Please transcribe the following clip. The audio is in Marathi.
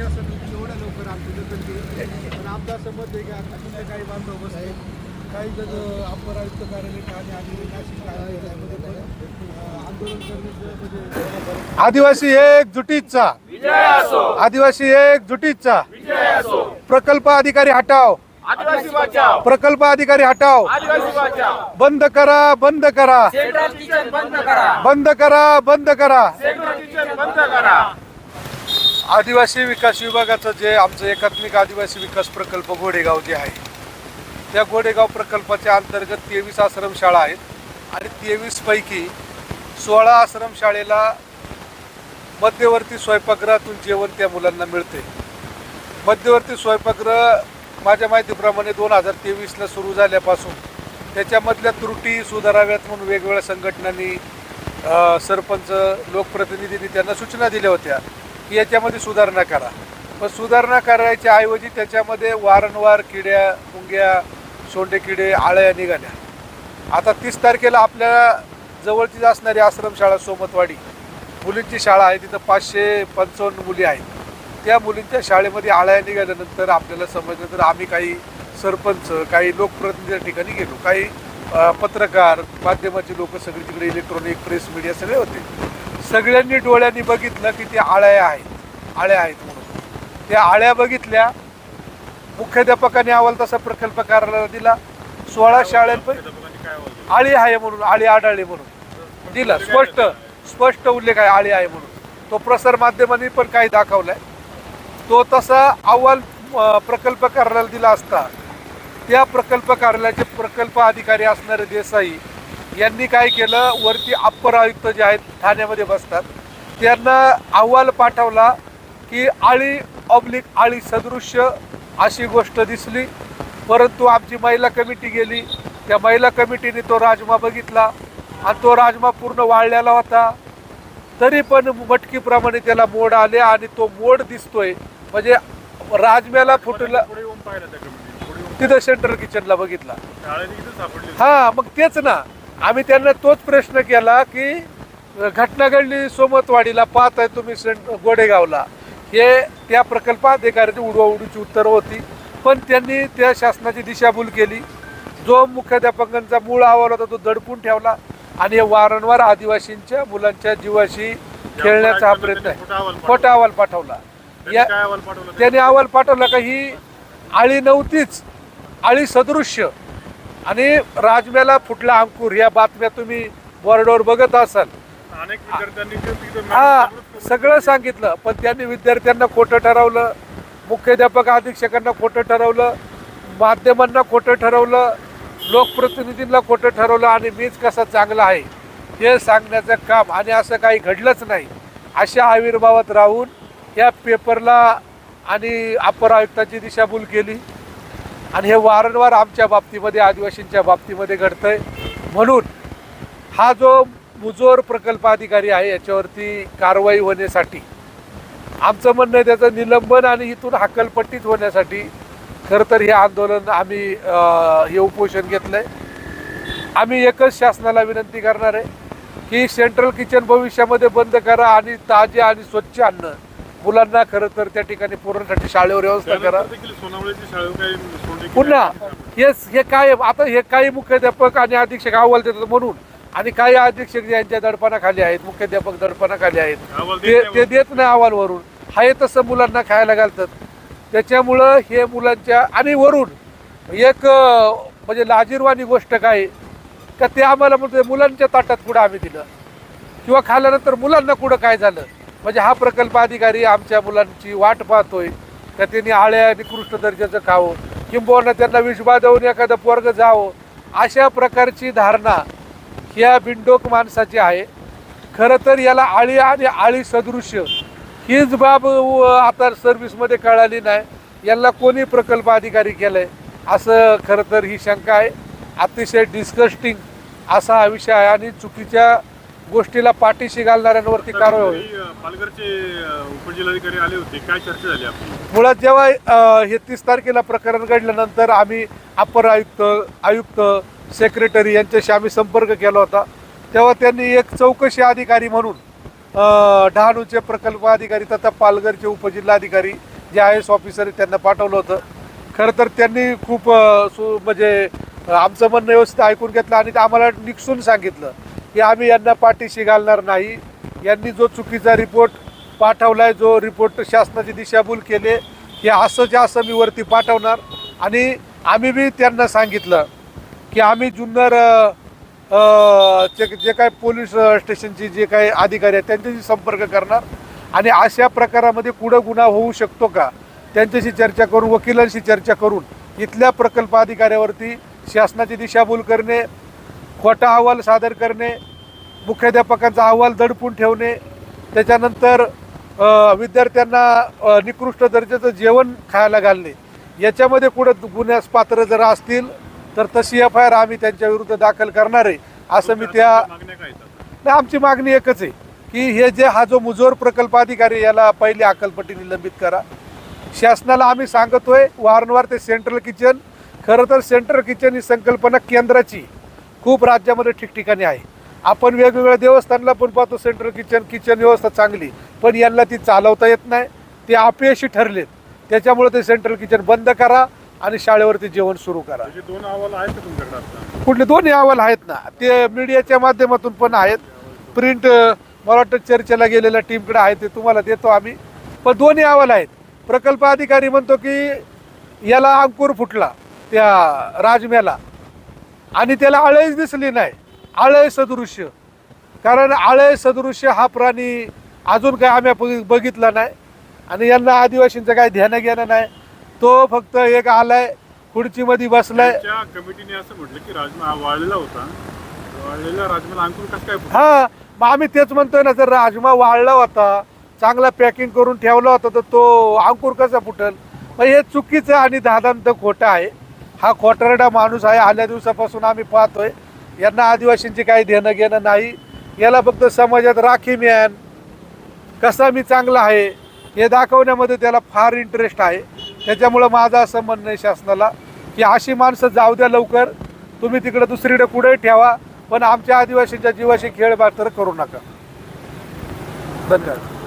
एवढ्या लवकर आमची दखल घेईल पण आमचं असं मत आहे की आता काही बांधव बसले काही जण अप्पर आयुक्त कार्यालय ठाणे आणि नाशिक कार्यालयामध्ये आंदोलन करण्याचं म्हणजे आदिवासी एकजुटीचा आदिवासी एकजुटीचा प्रकल्प अधिकारी हटाव प्रकल्प अधिकारी हटाव बंद करा बंद करा. बंद करा. बंद करा बंद करा सेंट्रल किचन बंद करा आदिवासी विकास विभागाचं जे आमचं एकात्मिक आदिवासी विकास प्रकल्प गोडेगाव जे आहे त्या गोडेगाव प्रकल्पाच्या अंतर्गत तेवीस आश्रमशाळा आहेत आणि तेवीसपैकी सोळा आश्रमशाळेला मध्यवर्ती स्वयंपाकगृहातून जेवण त्या मुलांना मिळते. मध्यवर्ती स्वयंपाकगृह माझ्या माहितीप्रमाणे दोन हजार तेवीसला सुरू झाल्यापासून त्याच्यामधल्या त्रुटी सुधाराव्यात म्हणून वेगवेगळ्या संघटनांनी सरपंच लोकप्रतिनिधींनी त्यांना सूचना दिल्या होत्या. की याच्यामध्ये सुधारणा करा. पण सुधारणा करायच्या ऐवजी त्याच्यामध्ये वारंवार किड्या मुंग्या सोंडे किडे आळ्या निघाल्या. आता तीस तारखेला आपल्या जवळचीच असणारी आश्रमशाळा सोमतवाडी. मुलींची शाळा आहे तिथं पाचशे पंचावन्न मुली आहेत. त्या मुलींच्या शाळेमध्ये आळ्या निघाल्यानंतर आपल्याला समजलं तर आम्ही काही सरपंच काही लोकप्रतिनिधी ठिकाणी गेलो. काही पत्रकार माध्यमाचे लोक सगळे तिकडे इलेक्ट्रॉनिक प्रेस मीडिया सगळे होते. सगळ्यांनी डोळ्यांनी बघितलं की त्या आळ्या आहेत. आळ्या आहेत म्हणून. त्या आळ्या बघितल्या मुख्याध्यापकाने अहवाल तसा प्रकल्प कार्यालयाला दिला. सोळा शाळांपैकी आळी आहे म्हणून आळी आढळली म्हणून. दिला. स्पष्ट स्पष्ट उल्लेख आहे आळी आहे म्हणून. तो प्रसार माध्यमांनी पण काही दाखवलाय. तो तसा अहवाल प्रकल्प कार्यालयाला दिला असता त्या प्रकल्प कार्यालयाचे प्रकल्प अधिकारी असणारे देसाई यांनी काय केलं? वरती अप्पर आयुक्त जे आहेत ठाण्यामध्ये बसतात. त्यांना अहवाल पाठवला की आळी ऑब्लिक आळी सदृश्य अशी गोष्ट दिसली. परंतु आमची महिला कमिटी गेली. त्या महिला कमिटीने तो राजमा बघितला आणि तो राजमा पूर्ण वाळलेला होता. तरी पण मटकीप्रमाणे त्याला मोड आले आणि तो मोड दिसतोय. म्हणजे राजम्याला फुटलं तिथं सेंट्रल किचनला बघितला. हा मग तेच ना. आम्ही त्यांना तोच प्रश्न केला की घटना घडली सोमतवाडीला पाहत आहे तुम्ही सेंट गोडेगावला. हे त्या प्रकल्प अधिकाऱ्याची उडवाउडीची उत्तरं होती. पण त्यांनी त्या शासनाची दिशाभूल केली. जो मुख्याध्यापकांचा मूळ अहवाल होता तो दडपून ठेवला. आणि हे वारंवार आदिवासींच्या मुलांच्या जीवाशी खेळण्याचा हा प्रयत्न आहे. खोटा अहवाल पाठवला. या त्याने अहवाल पाठवला का ही आळी नव्हतीच. आळी सदृश्य. आणि राजम्याला फुटला अंकुर या बातम्या तुम्ही बोर्डवर बघत असाल. अनेक विद्यार्थ्यांनी हा सगळं सांगितलं पण त्यांनी विद्यार्थ्यांना खोटं ठरवलं मुख्याध्यापक अधीक्षकांना खोटं ठरवलं माध्यमांना खोटं ठरवलं लोकप्रतिनिधींना खोटं ठरवलं आणि मीच कसा चांगला आहे हे सांगण्याचं काम आणि असं काही घडलंच नाही अशा आविर्भावात राहून या पेपरला आणि अपर आयुक्ताची दिशाभूल केली. आणि हे वारंवार आमच्या बाबतीमध्ये आदिवासींच्या बाबतीमध्ये घडतं आहे म्हणून हा जो मुजोर प्रकल्प अधिकारी आहे याच्यावरती कारवाई होण्यासाठी आमचं म्हणणं आहे त्याचं निलंबन आणि इथून हकलपट्टीत होण्यासाठी खरं तर हे आंदोलन आम्ही हे उपोषण घेतलं आहे आम्ही एकच शासनाला विनंती करणार आहे की सेंट्रल किचन भविष्यामध्ये बंद करा आणि ताजे आणि स्वच्छ अन्न मुलांना खरं तर त्या ठिकाणी पुरवण्यासाठी शाळेवर व्यवस्था करा. पुन्हा हे हे काय आता हे काही मुख्याध्यापक आणि अधीक्षक अहवाल देतात म्हणून. आणि काही अधीक्षक यांच्या दडपणाखाली आहेत मुख्याध्यापक दडपणाखाली आहेत ते देत नाही अहवालवरून. हाय तसं मुलांना खायला घालतात. त्याच्यामुळं हे मुलांच्या आणि वरून एक म्हणजे लाजीरवाणी गोष्ट काय का ते आम्हाला म्हणतो मुलांच्या ताटात कुठं आम्ही दिलं? किंवा खाल्ल्यानंतर मुलांना कुठं काय झालं? म्हणजे हा प्रकल्प अधिकारी आमच्या मुलांची वाट पाहतोय. का त्यांनी आळ्या निकृष्ट दर्जाचं खावं किंबहुना त्यांना विषबा देऊन एखादं पोरग जावं अशा प्रकारची धारणा ह्या बिंडोक माणसाची आहे. खरं तर याला आळी आणि आळी सदृश्य हीच बाब व आता सर्व्हिसमध्ये कळाली नाही. यांना कोणी प्रकल्प अधिकारी केलंय? असं खरं तर ही शंका आहे. अतिशय डिस्कस्टिंग असा हा विषय आहे आणि चुकीच्या गोष्टीला पाठीशी घालणाऱ्यांवरती कारवाई होईल पालघरचे उपजिल्हाधिकारी आले होते. काय चर्चा झाली आपली? मुळात जेव्हा हे तीस तारखेला प्रकरण घडल्यानंतर आम्ही अपर आयुक्त आयुक्त सेक्रेटरी यांच्याशी आम्ही संपर्क केला होता. तेव्हा त्यांनी एक चौकशी अधिकारी म्हणून डहाणूचे प्रकल्प अधिकारी तथा पालघरचे उपजिल्हाधिकारी जे आय एस ऑफिसर त्यांना पाठवलं होतं. खरं तर त्यांनी खूप सु म्हणजे आमचं म्हणणं व्यवस्थित ऐकून घेतलं आणि ते आम्हाला निकसून सांगितलं. की आम्ही यांना पाठीशी घालणार नाही. यांनी जो चुकीचा रिपोर्ट पाठवला आहे जो रिपोर्ट शासनाची दिशाभूल केले हे जे असं मी वरती पाठवणार. आणि आम्ही बी त्यांना सांगितलं की आम्ही जुन्नर जे जे काय पोलीस स्टेशनची स्टेशनचे जे काही अधिकारी आहेत त्यांच्याशी संपर्क करणार. आणि अशा प्रकारामध्ये कुठं गुन्हा होऊ शकतो का त्यांच्याशी चर्चा करून वकिलांशी चर्चा करून इथल्या प्रकल्प अधिकाऱ्यावरती शासनाची दिशाभूल करणे खोटा अहवाल सादर करणे मुख्याध्यापकांचा अहवाल दडपून ठेवणे त्याच्यानंतर विद्यार्थ्यांना निकृष्ट दर्जाचं जेवण खायला घालणे याच्यामध्ये कुठं गुन्ह्यास पात्र जर असतील तर तशी एफ आय आर आम्ही त्यांच्या विरुद्ध दाखल करणार आहे असं मी त्या? नाही आमची मागणी एकच आहे की हे जे हा जो मुजोर प्रकल्प अधिकारी याला पहिली अकलपट्टी निलंबित करा शासनाला आम्ही सांगतोय वारंवार ते सेंट्रल किचन खरं तर सेंट्रल किचन ही संकल्पना केंद्राची खूप राज्यामध्ये ठिकठिकाणी आहे. आपण वेगवेगळ्या देवस्थानला पण पाहतो सेंट्रल किचन किचन व्यवस्था चांगली पण यांना ती चालवता येत नाही. ते अपयशी ठरलेत. त्याच्यामुळे ते सेंट्रल किचन बंद करा आणि शाळेवरती जेवण सुरू करा. त्याचे दोन अहवाल आहेत तुमच्याकडे कुठले दोन्ही अहवाल आहेत ना. ते मीडियाच्या माध्यमातून पण आहेत. प्रिंट मला वाटतं चर्चेला गेलेल्या टीमकडे आहे ते तुम्हाला देतो आम्ही. पण दोन्ही अहवाल आहेत. प्रकल्प अधिकारी म्हणतो की याला अंकुर फुटला त्या राजम्याला. आणि त्याला आळेच दिसली नाही. आळय सदृश्य. कारण आळय सदृश्य हा प्राणी अजून काय आम्ही बघ- बघितला नाही. आणि यांना आदिवासींचं काय ध्यान घेणं नाही. तो फक्त एक आलाय खुर्चीमध्ये बसलाय. कमिटीने असं म्हटलं की राजमा हा वाळलेला होता. वाळलेला राजमाला अंकुर कसं काय? हा मग आम्ही तेच म्हणतोय ना जर राजमा वाळला होता चांगला पॅकिंग करून ठेवला होता तर तो अंकुर कसा फुटल? मग हे चुकीचं आणि दादांत खोटं आहे. हा खोटारडा माणूस आहे. आल्या दिवसापासून आम्ही पाहतोय. यांना आदिवासींची काही देणं घेणं नाही. याला फक्त समाजात राखी मिळान. कसा मी चांगला आहे हे दाखवण्यामध्ये त्याला फार इंटरेस्ट आहे. त्याच्यामुळं माझं असं म्हणणं आहे शासनाला की अशी माणसं जाऊ द्या लवकर. तुम्ही तिकडं दुसरीकडे कुठे ठेवा. पण आमच्या आदिवासींच्या जीवाशी खेळ मात्र करू नका. धन्यवाद.